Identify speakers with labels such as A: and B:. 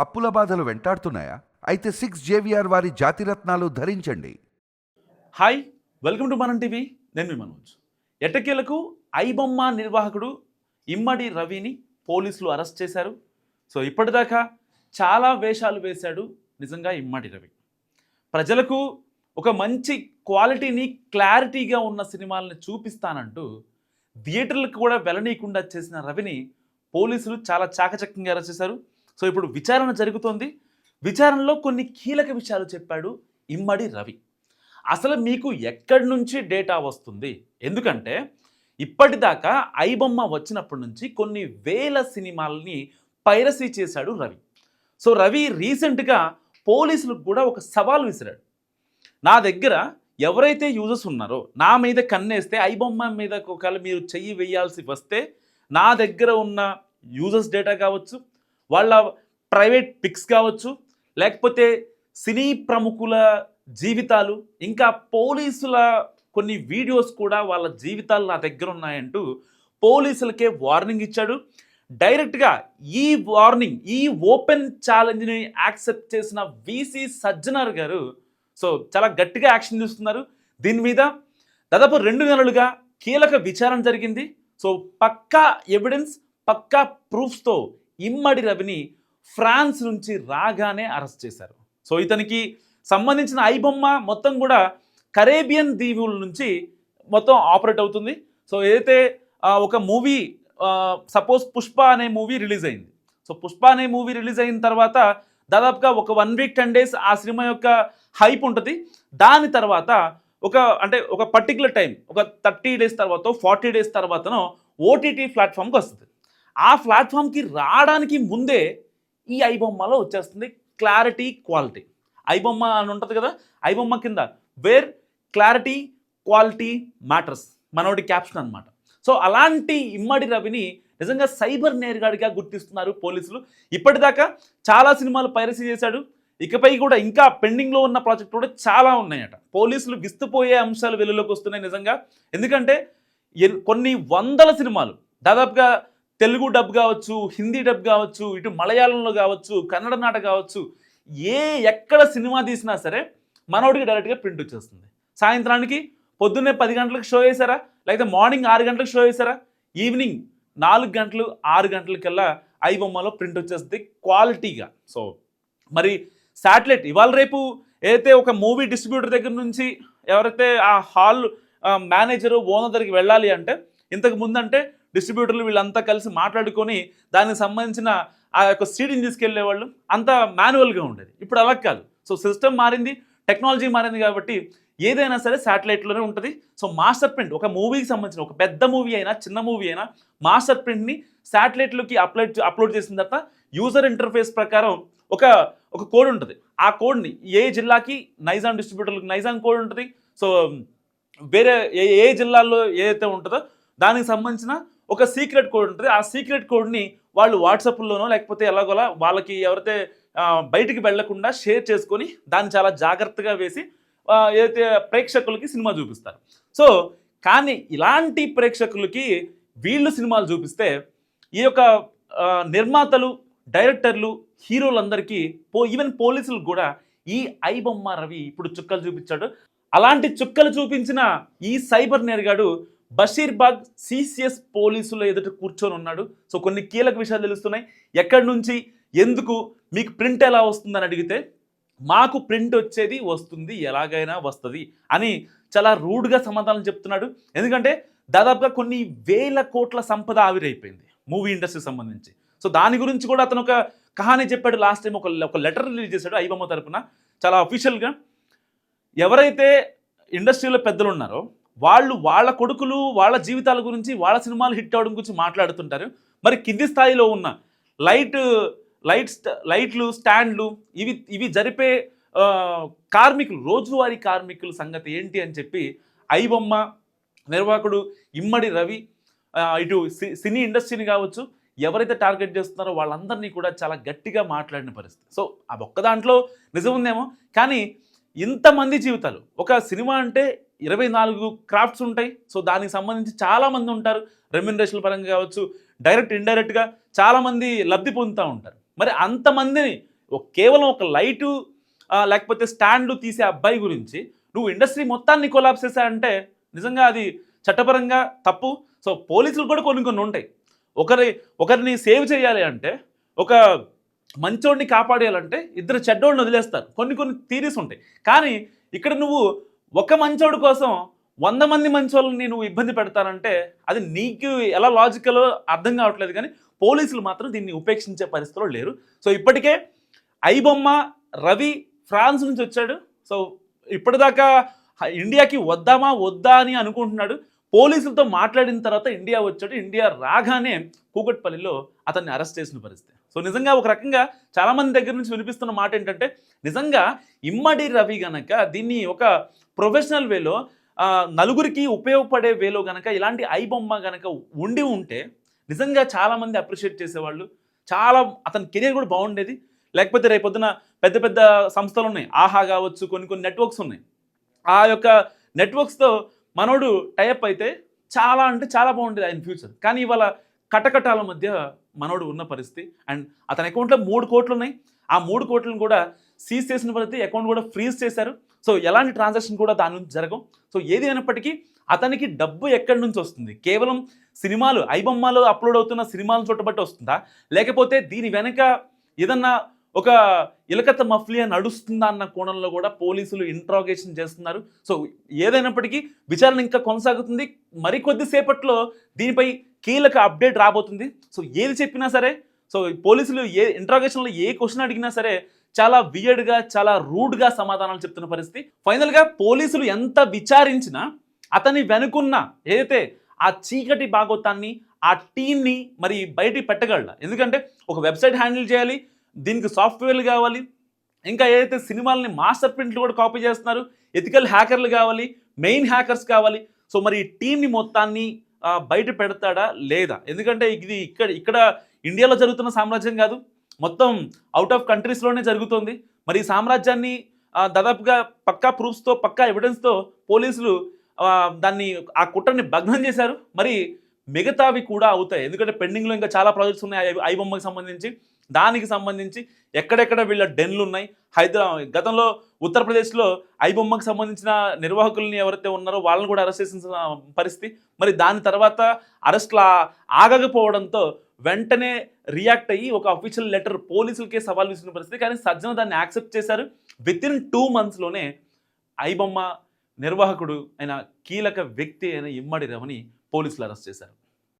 A: అప్పుల బాధలు వెంటాడుతున్నాయా? అయితే సిక్స్ జేవిఆర్ వారి జాతిరత్నాలు ధరించండి.
B: Hi welcome to Manam TV. నేను మీ మనోజ్. ఎట్టకేలకు ఐబొమ్మ నిర్వాహకుడు ఇమ్మడి రవిని పోలీసులు అరెస్ట్ చేశారు. సో ఇప్పటిదాకా చాలా వేషాలు వేశాడు నిజంగా ఇమ్మడి రవి. ప్రజలకు ఒక మంచి క్వాలిటీని క్లారిటీగా ఉన్న సినిమాలని చూపిస్తానంటూ థియేటర్లకు కూడా వెళ్ళనీయకుండా చేసిన రవిని పోలీసులు చాలా చాకచక్యంగా అరెస్ట్ చేశారు. సో ఇప్పుడు విచారణ జరుగుతోంది. విచారణలో కొన్ని కీలక విషయాలు చెప్పాడు ఇమ్మడి రవి. అసలు మీకు ఎక్కడి నుంచి డేటా వస్తుంది? ఎందుకంటే ఇప్పటిదాకా ఐబొమ్మ వచ్చినప్పటి నుంచి కొన్ని వేల సినిమాలని పైరసీ చేశాడు రవి. సో రవి రీసెంట్గా పోలీసులకు కూడా ఒక సవాల్ విసిరాడు. నా దగ్గర ఎవరైతే యూజర్స్ ఉన్నారో నా మీద కన్నేస్తే ఐబొమ్మ మీద ఒకవేళ మీరు చెయ్యి వేయాల్సి వస్తే నా దగ్గర ఉన్న యూజర్స్ డేటా కావచ్చు వాళ్ళ ప్రైవేట్ పిక్స్ కావచ్చు లేకపోతే సినీ ప్రముఖుల జీవితాలు ఇంకా పోలీసుల కొన్ని వీడియోస్ కూడా వాళ్ళ జీవితాలు నా దగ్గర ఉన్నాయంటూ పోలీసులకే వార్నింగ్ ఇచ్చాడు. డైరెక్ట్గా ఈ వార్నింగ్ ఈ ఓపెన్ ఛాలెంజ్ని యాక్సెప్ట్ చేసిన విసి సజ్జనార్ గారు సో చాలా గట్టిగా యాక్షన్ తీసుకున్నారు దీని మీద దాదాపు రెండు నెలలుగా కీలక విచారణ జరిగింది. సో పక్కా ఎవిడెన్స్ పక్కా ప్రూఫ్స్తో ఇమ్మడి రవిని ఫ్రాన్స్ నుంచి రాగానే అరెస్ట్ చేశారు. సో ఇతనికి సంబంధించిన ఐబొమ్మ మొత్తం కూడా కరేబియన్ దీవుల నుంచి మొత్తం ఆపరేట్ అవుతుంది. సో ఏదైతే ఒక మూవీ సపోజ్ పుష్ప అనే మూవీ రిలీజ్ అయింది. సో పుష్ప అనే మూవీ రిలీజ్ అయిన తర్వాత దాదాపుగా ఒక వన్ వీక్ టెన్ డేస్ ఆ సినిమా యొక్క హైప్ ఉంటుంది. దాని తర్వాత ఒక అంటే ఒక పర్టికులర్ టైం ఒక థర్టీ డేస్ తర్వాత ఫార్టీ డేస్ తర్వాతనో ఓటీటీ ప్లాట్ఫామ్కి వస్తుంది. ఆ ప్లాట్ఫామ్కి రావడానికి ముందే ఈ ఐబొమ్మలో వచ్చేస్తుంది క్లారిటీ క్వాలిటీ. ఐబొమ్మ అని ఉంటుంది కదా ఐబొమ్మ కింద వేర్ క్లారిటీ క్వాలిటీ మ్యాటర్స్ మనోడి క్యాప్షన్ అనమాట సో అలాంటి ఇమ్మడి రవిని నిజంగా సైబర్ నేరుగాడిగా గుర్తిస్తున్నారు పోలీసులు. ఇప్పటిదాకా చాలా సినిమాలు పైరసీ చేశాడు. ఇకపై కూడా ఇంకా పెండింగ్లో ఉన్న ప్రాజెక్ట్ కూడా చాలా ఉన్నాయట. పోలీసులు విస్తుపోయే అంశాలు వెలుగులోకి వస్తున్నాయి నిజంగా. ఎందుకంటే కొన్ని వందల సినిమాలు దాదాపుగా తెలుగు డబ్ కావచ్చు హిందీ డబ్ కావచ్చు ఇటు మలయాళంలో కావచ్చు కన్నడ నాట కావచ్చు ఏ ఎక్కడ సినిమా తీసినా సరే మనోడికి డైరెక్ట్గా ప్రింట్ వచ్చేస్తుంది. సాయంత్రానికి పొద్దున్నే పది గంటలకు షో వేసారా లేకపోతే మార్నింగ్ ఆరు గంటలకు షో వేసారా ఈవినింగ్ నాలుగు గంటలు ఆరు గంటలకల్లా ఐ బొమ్మలో ప్రింట్ వచ్చేస్తుంది క్వాలిటీగా. సో మరి శాటిలైట్ ఇవాళ రేపు ఏదైతే ఒక మూవీ డిస్ట్రిబ్యూటర్ దగ్గర నుంచి ఎవరైతే ఆ హాల్ మేనేజరు ఓనర్ దగ్గరికి వెళ్ళాలి అంటే ఇంతకు ముందంటే డిస్ట్రిబ్యూటర్లు వీళ్ళంతా కలిసి మాట్లాడుకొని దానికి సంబంధించిన ఆ యొక్క సీడింగ్ తీసుకెళ్ళే వాళ్ళు అంత మాన్యువల్గా ఉండేది. ఇప్పుడు అలా కాదు. సో సిస్టమ్ మారింది టెక్నాలజీ మారింది కాబట్టి ఏదైనా సరే శాటిలైట్లోనే ఉంటుంది. సో మాస్టర్ ప్రింట్ ఒక మూవీకి సంబంధించిన ఒక పెద్ద మూవీ అయినా చిన్న మూవీ అయినా మాస్టర్ ప్రింట్ని శాటిలైట్లోకి అప్లోడ్ అప్లోడ్ చేసిన తర్వాత యూజర్ ఇంటర్ఫేస్ ప్రకారం ఒక ఒక కోడ్ ఉంటుంది. ఆ కోడ్ని ఏ జిల్లాకి నైజాం డిస్ట్రిబ్యూటర్లకు నైజాం కోడ్ ఉంటుంది. సో వేరే ఏ ఏ జిల్లాల్లో ఏదైతే ఉంటుందో దానికి సంబంధించిన ఒక సీక్రెట్ కోడ్ ఉంటుంది. ఆ సీక్రెట్ కోడ్ని వాళ్ళు వాట్సాప్లోనో లేకపోతే ఎలాగోలా వాళ్ళకి ఎవరైతే బయటికి వెళ్ళకుండా షేర్ చేసుకొని దాన్ని చాలా జాగ్రత్తగా వేసి ఏదైతే ప్రేక్షకులకి సినిమా చూపిస్తారు. సో కానీ ఇలాంటి ప్రేక్షకులకి వీళ్ళు సినిమాలు చూపిస్తే ఈ యొక్క నిర్మాతలు డైరెక్టర్లు హీరోలందరికీ పో ఈవెన్ పోలీసులు కూడా ఈ ఐబొమ్మ రవి ఇప్పుడు చుక్కలు చూపించాడు. అలాంటి చుక్కలు చూపించిన ఈ సైబర్ నేరగాడు బషీర్బాగ్ సిసిఎస్ పోలీసుల ఎదుట కూర్చొని ఉన్నాడు. సో కొన్ని కీలక విషయాలు తెలుస్తున్నాయి. ఎక్కడి నుంచి ఎందుకు మీకు ప్రింట్ ఎలా వస్తుందని అడిగితే మాకు ప్రింట్ వచ్చేది వస్తుంది ఎలాగైనా వస్తుంది అని చాలా రూడ్గా సమాధానం చెప్తున్నాడు. ఎందుకంటే దాదాపుగా కొన్ని వేల కోట్ల సంపద ఆవిరైపోయింది మూవీ ఇండస్ట్రీకి సంబంధించి. సో దాని గురించి కూడా అతను ఒక కహాని చెప్పాడు. లాస్ట్ టైం ఒక ఒక లెటర్ రిలీజ్ చేశాడు ఐబమ్మ తరపున. చాలా అఫీషియల్గా ఎవరైతే ఇండస్ట్రీలో పెద్దలు ఉన్నారో వాళ్ళు వాళ్ళ కొడుకులు వాళ్ళ జీవితాల గురించి వాళ్ళ సినిమాలు హిట్ అవడం గురించి మాట్లాడుతుంటారు. మరి కింది స్థాయిలో ఉన్న లైట్ లైట్ లైట్లు స్టాండ్లు ఇవి ఇవి జరిపే కార్మికులు రోజువారీ కార్మికుల సంగతి ఏంటి అని చెప్పి ఐబొమ్మ నిర్వాహకుడు ఇమ్మడి రవి ఇటు సి- సినీ ఇండస్ట్రీని కావచ్చు ఎవరైతే టార్గెట్ చేస్తున్నారో వాళ్ళందరినీ కూడా చాలా గట్టిగా మాట్లాడిన పరిస్థితి. సో ఆ ఒక్క దాంట్లో నిజం ఉందేమో. కానీ ఇంతమంది జీవితాలు ఒక సినిమా అంటే ఇరవై నాలుగు క్రాఫ్ట్స్ ఉంటాయి. సో దానికి సంబంధించి చాలామంది ఉంటారు. రెమ్యునరేషన్ పరంగా కావచ్చు డైరెక్ట్ ఇండైరెక్ట్గా చాలామంది లబ్ధి పొందుతూ ఉంటారు. మరి అంతమందిని కేవలం ఒక లైటు లేకపోతే స్టాండ్లు తీసే అబ్బాయి గురించి నువ్వు ఇండస్ట్రీ మొత్తాన్ని కొలాప్స్ చేశావంటే నిజంగా అది చట్టపరంగా తప్పు. సో పోలీసులు కూడా కొన్ని కొన్ని ఉంటాయి. ఒకరి ఒకరిని సేవ్ చేయాలి అంటే ఒక మంచోడిని కాపాడేయాలంటే ఇద్దరు చెడ్డోళ్ళని వదిలేస్తారు. కొన్ని కొన్ని థీరీస్ ఉంటాయి. కానీ ఇక్కడ నువ్వు ఒక మంచోడు కోసం వంద మంది మంచోళ్ళని నువ్వు ఇబ్బంది పెడతానంటే అది నీకు ఎలా లాజికల్ అర్థం కావట్లేదు కానీ పోలీసులు మాత్రం దీన్ని ఉపేక్షించే పరిస్థితిలో లేరు. సో ఇప్పటికే ఐబొమ్మ రవి ఫ్రాన్స్ నుంచి వచ్చాడు. సో ఇప్పటిదాకా ఇండియాకి వద్దామా వద్దా అని అనుకుంటున్నాడు. పోలీసులతో మాట్లాడిన తర్వాత ఇండియా వచ్చాడు. ఇండియా రాగానే కూకట్పల్లిలో అతన్ని అరెస్ట్ చేసిన పరిస్థితి. సో నిజంగా ఒక రకంగా చాలామంది దగ్గర నుంచి వినిపిస్తున్న మాట ఏంటంటే నిజంగా ఇమ్మడి రవి గనక దీన్ని ఒక ప్రొఫెషనల్ వేలో నలుగురికి ఉపయోగపడే వేలో కనుక ఇలాంటి ఐ బొమ్మ కనుక ఉండి ఉంటే నిజంగా చాలామంది అప్రిషియేట్ చేసేవాళ్ళు. చాలా అతని కెరీర్ కూడా బాగుండేది. లేకపోతే రేపొద్దున పెద్ద పెద్ద సంస్థలు ఉన్నాయి. ఆహా కావచ్చు కొన్ని కొన్ని నెట్వర్క్స్ ఉన్నాయి. ఆ యొక్క నెట్వర్క్స్తో మనోడు టైప్ అయితే చాలా అంటే చాలా బాగుండేది ఆయన ఫ్యూచర్. కానీ ఇవాళ కటకటాల మధ్య మనోడు ఉన్న పరిస్థితి. అండ్ అతని అకౌంట్లో మూడు కోట్లు ఉన్నాయి. ఆ మూడు కోట్లను కూడా సీజ్ చేసిన వాళ్ళైతే అకౌంట్ కూడా ఫ్రీజ్ చేశారు. సో ఎలాంటి ట్రాన్సాక్షన్ కూడా దాని నుంచి జరగవు. సో ఏది అయినప్పటికీ అతనికి డబ్బు ఎక్కడి నుంచి వస్తుంది? కేవలం సినిమాలు ఐబొమ్మలో అప్లోడ్ అవుతున్న సినిమాలను చూడబట్టి వస్తుందా? లేకపోతే దీని వెనక ఏదన్నా ఒక ఇలకత మఫ్లియా నడుస్తుందా అన్న కోణంలో కూడా పోలీసులు ఇంట్రాగేషన్ చేస్తున్నారు. సో ఏదైనప్పటికీ విచారణ ఇంకా కొనసాగుతుంది. మరికొద్దిసేపట్లో దీనిపై కీలక అప్డేట్ రాబోతుంది. సో ఏది చెప్పినా సరే సో పోలీసులు ఏ ఇంట్రాగేషన్లో ఏ క్వశ్చన్ అడిగినా సరే చాలా వియర్డ్గా చాలా రూడ్గా సమాధానాలు చెప్తున్న పరిస్థితి. ఫైనల్గా పోలీసులు ఎంత విచారించినా అతని వెనుకున్న ఏదైతే ఆ చీకటి భాగోతాన్ని ఆ టీమ్ని మరి బయటికి పెట్టగలడా? ఎందుకంటే ఒక వెబ్సైట్ హ్యాండిల్ చేయాలి దీనికి సాఫ్ట్వేర్లు కావాలి ఇంకా ఏదైతే సినిమాలని మాస్టర్ ప్రింట్లు కూడా కాపీ చేస్తున్నారు ఎథికల్ హ్యాకర్లు కావాలి మెయిన్ హ్యాకర్స్ కావాలి. సో మరి ఈ టీంని మొత్తాన్ని బయట పెడతాడా లేదా? ఎందుకంటే ఇది ఇక్కడ ఇక్కడ ఇండియాలో జరుగుతున్న సామ్రాజ్యం కాదు. మొత్తం అవుట్ ఆఫ్ కంట్రీస్లోనే జరుగుతుంది. మరి ఈ సామ్రాజ్యాన్ని దాదాపుగా పక్కా ప్రూఫ్స్తో పక్కా ఎవిడెన్స్తో పోలీసులు దాన్ని ఆ కుట్రని భగ్నం చేశారు. మరి మిగతావి కూడా అవుతాయి. ఎందుకంటే పెండింగ్లో ఇంకా చాలా ప్రాజెక్ట్స్ ఉన్నాయి. ఐ- బొమ్మకి సంబంధించి దానికి సంబంధించి ఎక్కడెక్కడ వీళ్ళ డెన్లు ఉన్నాయి. హైదరాబాద్ గతంలో ఉత్తరప్రదేశ్లో ఐబొమ్మకు సంబంధించిన నిర్వాహకుల్ని ఎవరైతే ఉన్నారో వాళ్ళని కూడా అరెస్ట్ చేసిన పరిస్థితి. మరి దాని తర్వాత అరెస్ట్లా ఆగకపోవడంతో వెంటనే రియాక్ట్ అయ్యి ఒక అఫీషియల్ లెటర్ పోలీసులకే సవాల్ విసిన పరిస్థితి. కానీ సజ్జన దాన్ని యాక్సెప్ట్ చేశారు. విత్ ఇన్ టూ మంత్స్లోనే ఐబొమ్మ నిర్వాహకుడు అయిన కీలక వ్యక్తి అయిన ఇమ్మడి రమని పోలీసులు అరెస్ట్ చేశారు.